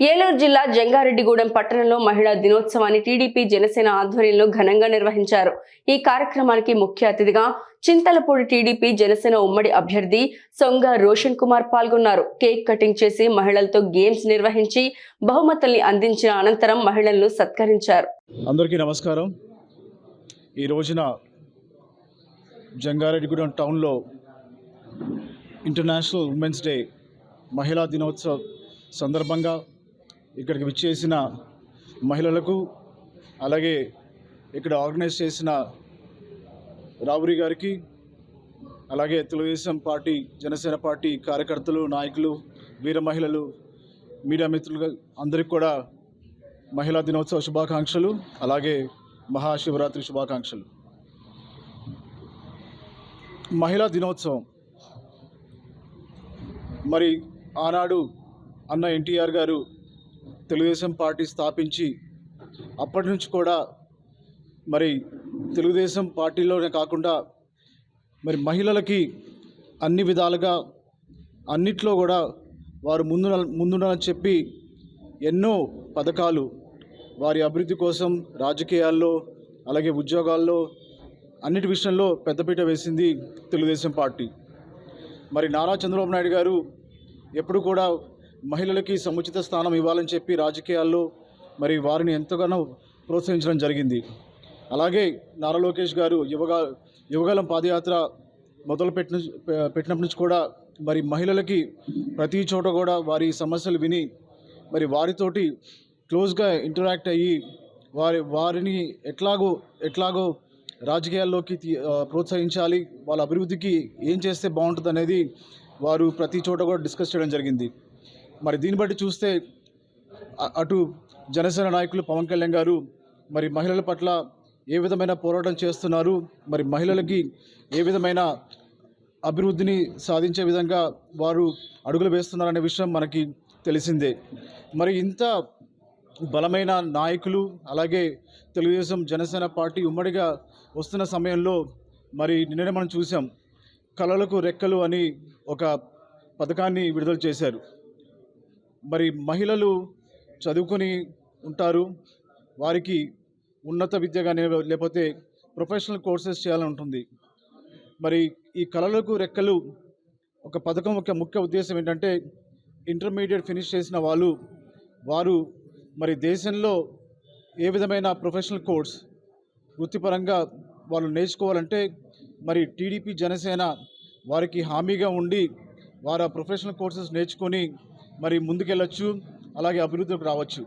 ఏలూరు జిల్లా జంగారెడ్డిగూడెం పట్టణంలో మహిళా దినోత్సవాన్ని టీడీపీ జనసేన ఆధ్వర్యంలో ఘనంగా నిర్వహించారు. ఈ కార్యక్రమానికి ముఖ్య అతిథిగా చింతలపూడి టీడీపీ జనసేన ఉమ్మడి అభ్యర్థి సొంగ రోషన్ కుమార్ పాల్గొన్నారు. కేక్ కటింగ్ చేసి మహిళలతో గేమ్స్ నిర్వహించి బహుమతుల్ని అందించిన అనంతరం మహిళలను సత్కరించారు. అందరికీ నమస్కారం. ఈ రోజున జంగారెడ్డిగూడెం టౌన్లో ఇంటర్నేషనల్ ఉమెన్స్ డే మహిళా దినోత్సవం సందర్భంగా ఇక్కడికి విచ్చేసిన మహిళలకు అలాగే ఇక్కడ ఆర్గనైజ్ చేసిన రావురి గారికి అలాగే తెలుగుదేశం పార్టీ జనసేన పార్టీ కార్యకర్తలు నాయకులు వీర మహిళలు మీడియా మిత్రులు అందరికీ కూడా మహిళా దినోత్సవ శుభాకాంక్షలు అలాగే మహాశివరాత్రి శుభాకాంక్షలు. మహిళా దినోత్సవం. మరి ఆనాడు అన్న ఎన్టీఆర్ గారు తెలుగుదేశం పార్టీ స్థాపించి అప్పటి నుంచి కూడా మరి తెలుగుదేశం పార్టీలోనే కాకుండా మరి మహిళలకి అన్ని విధాలుగా అన్నిట్లో కూడా వారు ముందు ముందుండాలని చెప్పి ఎన్నో పథకాలు వారి అభివృద్ధి కోసం రాజకీయాల్లో అలాగే ఉద్యోగాల్లో అన్నిటి విషయంలో పెద్దపీట వేసింది తెలుగుదేశం పార్టీ. మరి నారా చంద్రబాబు నాయుడు గారు ఎప్పుడు కూడా మహిళలకి సముచిత స్థానం ఇవ్వాలని చెప్పి రాజకీయాల్లో మరి వారిని ఎంతగానో ప్రోత్సహించడం జరిగింది. అలాగే నారా లోకేష్ గారు యువగా యువగలం పాదయాత్ర మొదలు పెట్టిన పెట్టినప్పటి నుంచి కూడా మరి మహిళలకి ప్రతి చోట కూడా వారి సమస్యలు విని మరి వారితోటి క్లోజ్గా ఇంటరాక్ట్ అయ్యి వారి వారిని ఎట్లాగో ఎట్లాగో రాజకీయాల్లోకి తీ- ప్రోత్సహించాలి వాళ్ళ అభివృద్ధికి ఏం చేస్తే బాగుంటుంది అనేది వారు ప్రతి చోట కూడా డిస్కస్ చేయడం జరిగింది. మరి దీన్ని బట్టి చూస్తే అటు జనసేన నాయకులు పవన్ కళ్యాణ్ గారు మరి మహిళల పట్ల ఏ విధమైన పోరాటం చేస్తున్నారు? మరి మహిళలకి ఏ విధమైన అభివృద్ధిని సాధించే విధంగా వారు అడుగులు వేస్తున్నారనే విషయం మనకి తెలిసిందే. మరి ఇంత బలమైన నాయకులు అలాగే తెలుగుదేశం జనసేన పార్టీ ఉమ్మడిగా వస్తున్న సమయంలో మరి నిన్ననే మనం చూసాం కళలకు రెక్కలు అని ఒక పథకాన్ని విడుదల చేశారు. మరి మహిళలు చదువుకొని ఉంటారు వారికి ఉన్నత విద్య కానీ లేకపోతే ప్రొఫెషనల్ కోర్సెస్ చేయాలని ఉంటుంది మరి ఈ కళలకు రెక్కలు ఒక పథకం ఒక ముఖ్య ఉద్దేశం ఏంటంటే ఇంటర్మీడియట్ ఫినిష్ చేసిన వాళ్ళు వారు మరి దేశంలో ఏ విధమైన ప్రొఫెషనల్ కోర్స్ వృత్తిపరంగా వాళ్ళు నేర్చుకోవాలంటే మరి టీడీపీ జనసేన వారికి హామీగా ఉండి వారు ఆ ప్రొఫెషనల్ కోర్సెస్ నేర్చుకొని మరి ముందుకెళ్ళొచ్చు అలాగే అభివృద్ధికి రావచ్చు.